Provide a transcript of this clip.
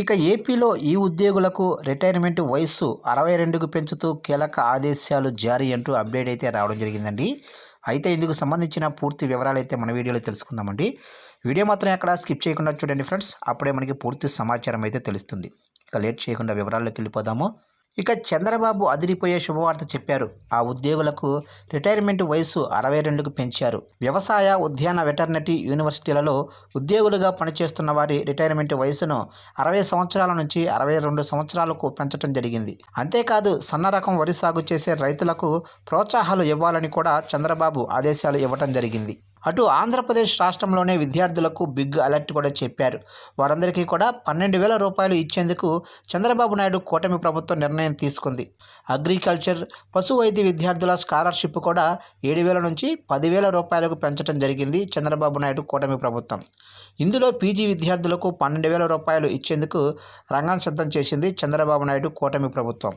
ఇక ఏపీలో ఈ ఉద్యోగులకు రిటైర్మెంట్ వయస్సు అరవై రెండుకు పెంచుతూ కీలక ఆదేశాలు జారీ అంటూ అప్డేట్ అయితే రావడం జరిగిందండి. అయితే ఇందుకు సంబంధించిన పూర్తి వివరాలు అయితే మన వీడియోలో తెలుసుకుందామండి. వీడియో మాత్రం ఎక్కడ స్కిప్ చేయకుండా చూడండి ఫ్రెండ్స్. అప్పుడే మనకి పూర్తి సమాచారం అయితే తెలుస్తుంది. ఇక లేట్ చేయకుండా వివరాల్లోకి వెళ్ళిపోదాము. ఇక చంద్రబాబు అదిరిపోయే శుభవార్త చెప్పారు. ఆ ఉద్యోగులకు రిటైర్మెంట్ వయసు అరవై రెండుకు పెంచారు. వ్యవసాయ ఉద్యాన వెటర్నరీ యూనివర్సిటీలలో ఉద్యోగులుగా పనిచేస్తున్న వారి రిటైర్మెంట్ వయసును అరవై సంవత్సరాల నుంచి అరవై రెండు సంవత్సరాలకు పెంచడం జరిగింది. అంతేకాదు సన్న రకం వరి సాగు చేసే రైతులకు ప్రోత్సాహాలు ఇవ్వాలని కూడా చంద్రబాబు ఆదేశాలు ఇవ్వటం జరిగింది. అటు ఆంధ్రప్రదేశ్ రాష్ట్రంలోనే విద్యార్థులకు బిగ్ అలర్ట్ కూడా చెప్పారు. వారందరికీ కూడా పన్నెండు వేల రూపాయలు ఇచ్చేందుకు చంద్రబాబు నాయుడు కూటమి ప్రభుత్వం నిర్ణయం తీసుకుంది. అగ్రికల్చర్ పశు వైద్య విద్యార్థుల స్కాలర్షిప్ కూడా ఏడు వేల నుంచి పదివేల రూపాయలకు పెంచడం జరిగింది చంద్రబాబు నాయుడు కూటమి ప్రభుత్వం. ఇందులో పీజీ విద్యార్థులకు పన్నెండు వేల రూపాయలు ఇచ్చేందుకు రంగం సిద్ధం చేసింది చంద్రబాబు నాయుడు కూటమి ప్రభుత్వం.